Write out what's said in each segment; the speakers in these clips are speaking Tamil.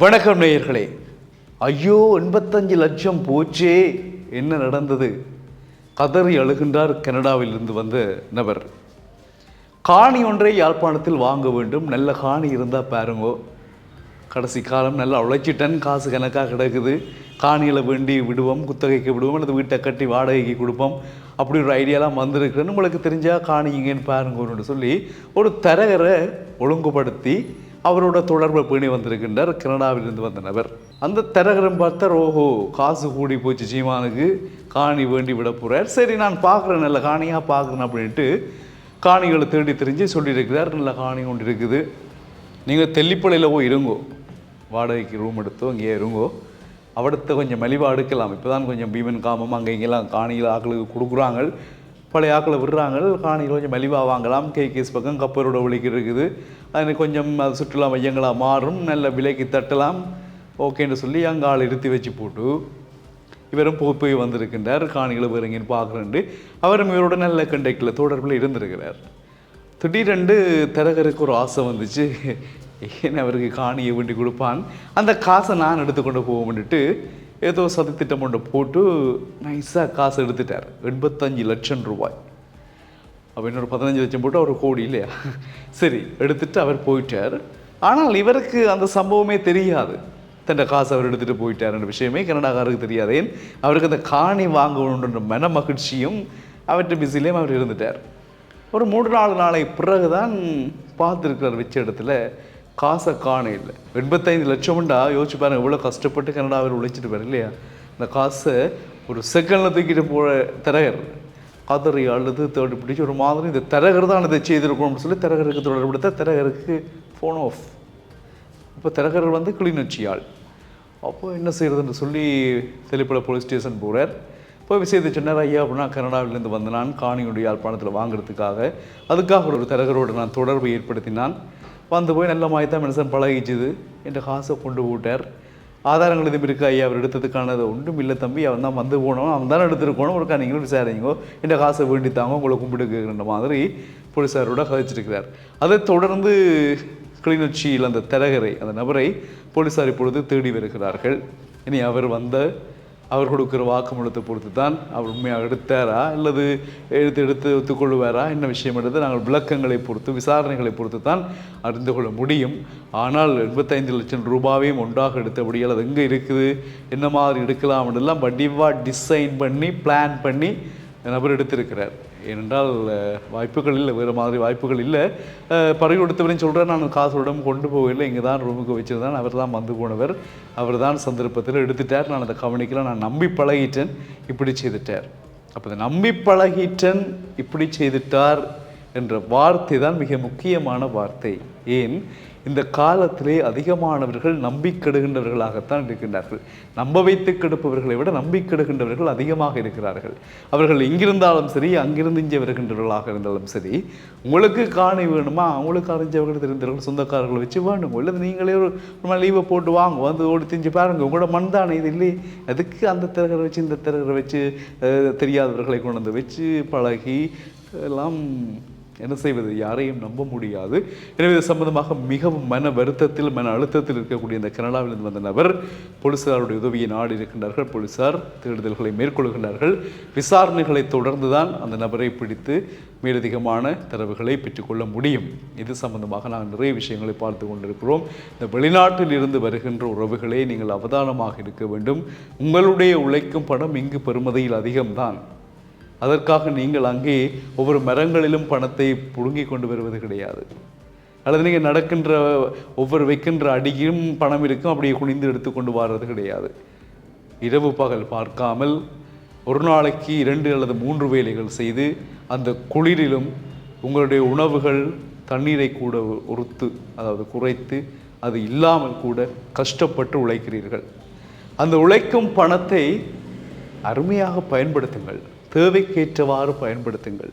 வணக்கம் நேயர்களே. ஐயோ எண்பத்தஞ்சு லட்சம் போச்சே. என்ன நடந்தது? கதறி அழுகின்றார் கனடாவிலிருந்து வந்த நபர். காணி ஒன்றை யாழ்ப்பாணத்தில் வாங்க வேண்டும். நல்ல காணி இருந்தால் பாருங்கோ. கடைசி காலம் நல்லா உழைச்சிட்டன் காசு கணக்காக கிடக்குது. காணியில் வேண்டி விடுவோம் குத்தகைக்கு விடுவோம் அல்லது வீட்டை கட்டி வாடகைக்கு கொடுப்போம். அப்படி ஒரு ஐடியாலாம் வந்திருக்குன்னு உங்களுக்கு தெரிஞ்சால் காணி இங்கேன்னு பாருங்கன்னு சொல்லி ஒரு தரகரை ஒழுங்குபடுத்தி அவரோட தொடர்பு பேணி வந்திருக்கின்றார் கனடாவிலிருந்து வந்த நபர். அந்த தரகரம் பார்த்தார் ஓஹோ காசு கூடி போச்சு சீமானுக்கு காணி வேண்டி விட போகிறார் சரி நான் பார்க்குறேன் நல்ல காணியாக பார்க்குறேன் அப்படின்ட்டு காணிகளை தேடி தெரிஞ்சு சொல்லியிருக்கிறார். நல்ல காணி ஒன்று இருக்குது. நீங்கள் தெல்லிப்பளையில் போய் இருங்கோ. வாடகைக்கு ரூம் எடுத்தோ இங்கேயே இருங்கோ. அவடத்தை கொஞ்சம் மலிவாக எடுக்கலாம். இப்போ தான் கொஞ்சம் பீமன் காமம் அங்கே இங்கெல்லாம் காணிகள் ஆக்களுக்கு கொடுக்குறாங்க. பழைய ஆக்களை விடுறாங்க காணியில் கொஞ்சம் மலிவாக வாங்கலாம். கேகேஸ் பக்கம் கப்பரோட ஒழிக்க இருக்குது. அது கொஞ்சம் அது சுற்றுலா மையங்களாக மாறும். நல்ல விலைக்கு தட்டலாம். ஓகேன்னு சொல்லி அங்கே ஆள் இருத்தி வச்சு போட்டு இவரும் போய் போய் வந்திருக்கின்றார். காணிகளை வேறு எங்கேன்னு பார்க்குறேன்ட்டு அவரும் இவரோட நல்ல கண்டெக்டில் தொடர்பில் இருந்திருக்கிறார். திடீரெண்டு தரகருக்கு ஒரு ஆசை வந்துச்சு. ஏன் அவருக்கு காணியை வேண்டி கொடுப்பான்? அந்த காசை நான் எடுத்துக்கொண்டு போவோம்னுட்டு ஏதோ சதித்திட்டம் ஒன்று போட்டு நைஸாக காசு எடுத்துட்டார். எண்பத்தஞ்சு லட்சம் ரூபாய். அப்போ இன்னொரு பதினஞ்சு லட்சம் போட்டு அவர் கோடி இல்லையா? சரி எடுத்துட்டு அவர் போயிட்டார். ஆனால் இவருக்கு அந்த சம்பவமே தெரியாது. தன் காசு அவர் எடுத்துகிட்டு போயிட்டாருன்ற விஷயமே கனடாக்காரருக்கு தெரியாது. ஏன்? அவருக்கு அந்த காணி வாங்கணுன்ற மன மகிழ்ச்சியும் அவற்றை பிஸிலையும் அவர் இருந்துட்டார். ஒரு மூன்று நாலு நாளை பிறகுதான் பார்த்துருக்கிறார் வச்ச இடத்துல காசை காண இல்லை. எண்பத்தைந்து லட்சம்டா யோசிச்சு பாருங்க எவ்வளோ கஷ்டப்பட்டு கனடாவில் உழைச்சிட்டு பாரு இல்லையா? அந்த காசை ஒரு செகண்டில் தூக்கிட்டு போகிற தரகர் காதறி அழுது தேடி பிடிச்சி ஒரு மாதிரி இந்த தரகர் தான் இதை செய்திருக்கணும்னு சொல்லி தரகருக்கு தொடர்புடுத்த தரகருக்கு ஃபோன் ஆஃப் இப்போ தரகர் வந்து கிளிநொச்சி ஆள் அப்போ என்ன செய்கிறதுன்னு சொல்லி தெளிப்பட போலீஸ் ஸ்டேஷன் போகிறார் போய் விஷயத்தை சொன்னார் ஐயா அப்படின்னா கனடாவிலேருந்து வந்த நான் காணியுடைய யாழ்ப்பாணத்தில் வாங்குறதுக்காக அதுக்காக ஒரு தரகரோடு நான் தொடர்பு ஏற்படுத்தினான். வந்து போய் நல்ல மாதிரி தான் மனுஷன் பழகிச்சுது என்ற காசை கொண்டு போட்டார். ஆதாரங்கள் எதுவும் இருக்கா ஐயா? அவர் எடுத்ததுக்கானது ஒன்றும் இல்லை தம்பி. அவன் தான் வந்து போனோம் அவன் தான் எடுத்துருக்கணும். ஒருக்கா நீங்களும் விசாரிங்கோ இந்த காசை வேண்டித்தாங்க உங்களை கும்பிடுக்குன்ற மாதிரி போலீஸாரோட கதைச்சிருக்கிறார். அதை தொடர்ந்து கிளிநொச்சியில் அந்த தரகரை அந்த நபரை போலீஸார் இப்பொழுது தேடி வருகிறார்கள். இனி அவர் வந்த அவர் கொடுக்குற வாக்குமூலத்தை பொறுத்து தான் அவர் உண்மையாக எடுத்தாரா? அல்லது எடுத்து எடுத்து ஒத்துக்கொள்வாரா என்ன விஷயம் எடுத்து நாங்கள் விளக்கங்களை பொறுத்து விசாரணைகளை பொறுத்து தான் அறிந்து கொள்ள முடியும். ஆனால் எண்பத்தைந்து லட்சம் ரூபாவையும் ஒன்றாக எடுத்தபடியால் அது எங்கே இருக்குது? என்ன மாதிரி எடுக்கலாம்? எல்லாம் வடிவாக டிசைன் பண்ணி பிளான் பண்ணி நபர் எடுத்திருக்கிறார். ஏனென்றால் வாய்ப்புகள் இல்லை வேறு மாதிரி வாய்ப்புகள் இல்லை. பறவை கொடுத்தவரையும் சொல்கிறேன் நான் காசுடன் கொண்டு போகவில்லை இங்கே தான் ரூமுக்கு வச்சுருந்தேன் அவர் தான் வந்து போனவர் அவர் தான் சந்தர்ப்பத்தில் எடுத்துட்டார் நான் அதை கவனிக்கல நான் நம்பி பழகிட்டேன் இப்படி செய்துட்டார். அப்போ நம்பி பழகிட்டேன் இப்படி செய்துட்டார் என்ற வார்த்தை தான் மிக முக்கியமான வார்த்தை. ஏன்? இந்த காலத்திலே அதிகமானவர்கள் நம்பிக்கெடுகின்றவர்களாகத்தான் இருக்கின்றார்கள். நம்ப வைத்து கெடுப்பவர்களை விட நம்பிக்கெடுகின்றவர்கள் அதிகமாக இருக்கிறார்கள். அவர்கள் இங்கிருந்தாலும் சரி அங்கிருந்து இங்கே வருகின்றவர்களாக இருந்தாலும் சரி உங்களுக்கு காணி வேணுமா? அவங்களுக்கு அறிஞ்சவர்கள் தெரிந்தவர்கள் சொந்தக்காரர்களை வச்சு வேணும் இல்லது நீங்களே ஒரு லீவை போட்டு வாங்க வந்து ஓடி திஞ்சு பாருங்கள் உங்களோட மண் தானே இது இல்லை அதுக்கு அந்த திறகரை வச்சு இந்த திறகரை வச்சு தெரியாதவர்களை கொண்டு வந்து வச்சு பழகி எல்லாம் என்ன செய்வது? யாரையும் நம்ப முடியாது. எனவே இது சம்பந்தமாக மிகவும் மன வருத்தத்தில் மன அழுத்தத்தில் இருக்கக்கூடிய இந்த கனடாவிலிருந்து வந்த நபர் போலீசாருடைய உதவியை நாடி இருக்கின்றார்கள். போலீசார் தேடுதல்களை மேற்கொள்கின்றார்கள். விசாரணைகளை தொடர்ந்துதான் அந்த நபரை பிடித்து மேலதிகமான தரவுகளை பெற்றுக்கொள்ள முடியும். இது சம்பந்தமாக நாங்கள் நிறைய விஷயங்களை பார்த்து கொண்டிருக்கிறோம். இந்த வெளிநாட்டில் இருந்து வருகின்ற உறவுகளே நீங்கள் அவதானமாக இருக்க வேண்டும். உங்களுடைய உழைக்கும் பணம் இங்கு பெறுமதியில் அதிகம்தான். அதற்காக நீங்கள் அங்கே ஒவ்வொரு மரங்களிலும் பணத்தை புடுங்கி கொண்டு வருவது கிடையாது. அல்லது நீங்கள் நடக்கின்ற ஒவ்வொரு வைக்கின்ற அடியும் பணம் இருக்கும் அப்படியே குனிந்து எடுத்து கொண்டு வர்றது கிடையாது. இரவு பகல் பார்க்காமல் ஒரு நாளைக்கு இரண்டு அல்லது மூன்று வேலைகள் செய்து அந்த குளிரிலும் உங்களுடைய உணவுகள் தண்ணீரை கூட உறுத்து அதாவது குறைத்து அது இல்லாமல் கூட கஷ்டப்பட்டு உழைக்கிறீர்கள். அந்த உழைக்கும் பணத்தை அருமையாக பயன்படுத்துங்கள். தேவைக்கேற்றவாறு பயன்படுத்துங்கள்.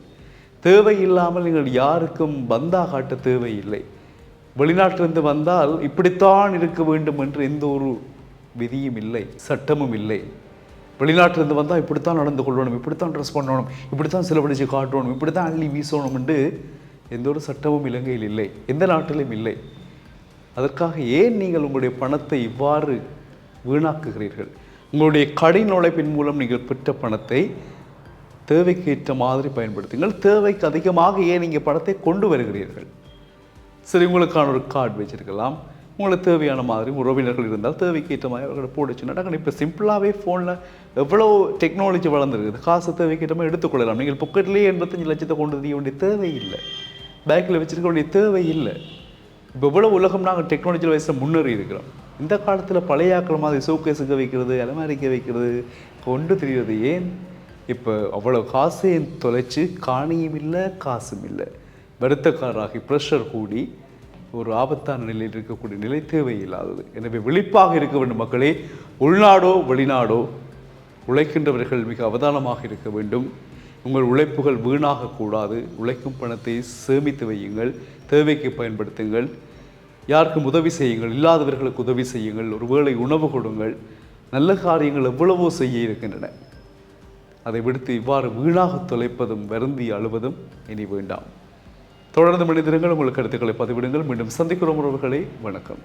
தேவை இல்லாமல் நீங்கள் யாருக்கும் பந்தா காட்ட தேவையில்லை. வெளிநாட்டிலிருந்து வந்தால் இப்படித்தான் இருக்க வேண்டும் என்று எந்த ஒரு விதியும் இல்லை சட்டமும் இல்லை. வெளிநாட்டிலிருந்து வந்தால் இப்படித்தான் நடந்து கொள்ளணும் இப்படித்தான் ட்ரெஸ் பண்ணணும் இப்படித்தான் செலவழித்து காட்டணும் இப்படித்தான் அள்ளி வீசணும் என்று எந்த ஒரு சட்டமும் இலங்கையில் இல்லை எந்த நாட்டிலும் இல்லை. அதற்காக ஏன் நீங்கள் உங்களுடைய பணத்தை இவ்வாறு வீணாக்குகிறீர்கள்? உங்களுடைய கடின உழைப்பின் மூலம் நீங்கள் பெற்ற பணத்தை தேவைக்கு ஏற்ற மாதிரி பயன்படுத்துங்கள். தேவைக்கு அதிகமாக ஏன் நீங்கள் பணத்தை கொண்டு வருகிறீர்கள்? சரி உங்களுக்கான ஒரு கார்டு வச்சிருக்கலாம். உங்களுக்கு தேவையான மாதிரி உறவினர்கள் இருந்தால் தேவைக்கு ஏற்ற மாதிரி அவர்களை போட்டுச்சுன்னா இப்போ சிம்பிளாகவே ஃபோனில் எவ்வளோ டெக்னாலஜி வளர்ந்துருக்குது. காசு தேவைக்கு ஏற்ற மாதிரி எடுத்துக்கொள்ளலாம். நீங்கள் பொக்கெட்லேயே எண்பத்தஞ்சு லட்சத்தை கொண்டு வந்து வேண்டிய தேவையில்லை பேக்கில் வச்சிருக்க வேண்டிய தேவை இல்லை. இப்போ எவ்வளோ உலகம் நாங்கள் டெக்னாலஜியில் வயசில் முன்னேறி இருக்கிறோம். இந்த காலத்தில் பழைய ஆக்கள் மாதிரி சோகேஸுக்கு வைக்கிறது அலமாரிக்க வைக்கிறது கொண்டு தெரிகிறது ஏன்? இப்போ அவ்வளோ காசையும் தொலைச்சு காணியும் இல்லை காசும் இல்லை. வருத்தக்காராகி ப்ரெஷர் கூடி ஒரு ஆபத்தான நிலையில் இருக்கக்கூடிய நிலை தேவையில்லாதது எனவே விழிப்பாக இருக்க வேண்டும் மக்களே. உள்நாடோ வெளிநாடோ உழைக்கின்றவர்கள் மிக அவதானமாக இருக்க வேண்டும். உங்கள் உழைப்புகள் வீணாகக்கூடாது. உழைக்கும் பணத்தை சேமித்து வையுங்கள். தேவைக்கு பயன்படுத்துங்கள். யாருக்கும் உதவி செய்யுங்கள் இல்லாதவர்களுக்கு உதவி செய்யுங்கள் ஒருவேளை உணவு கொடுங்கள். நல்ல காரியங்கள் எவ்வளவோ செய்ய இருக்கின்றன. அதை விடுத்து இவ்வாறு வீணாக தொலைப்பதும் வருந்தி அழுவதும் இனி வேண்டாம். தொடர்ந்து மனிதர்கள் உங்கள் கருத்துக்களை பதிவிடுங்கள். மீண்டும் சந்திக்கிறோம் உறவுகளை. வணக்கம்.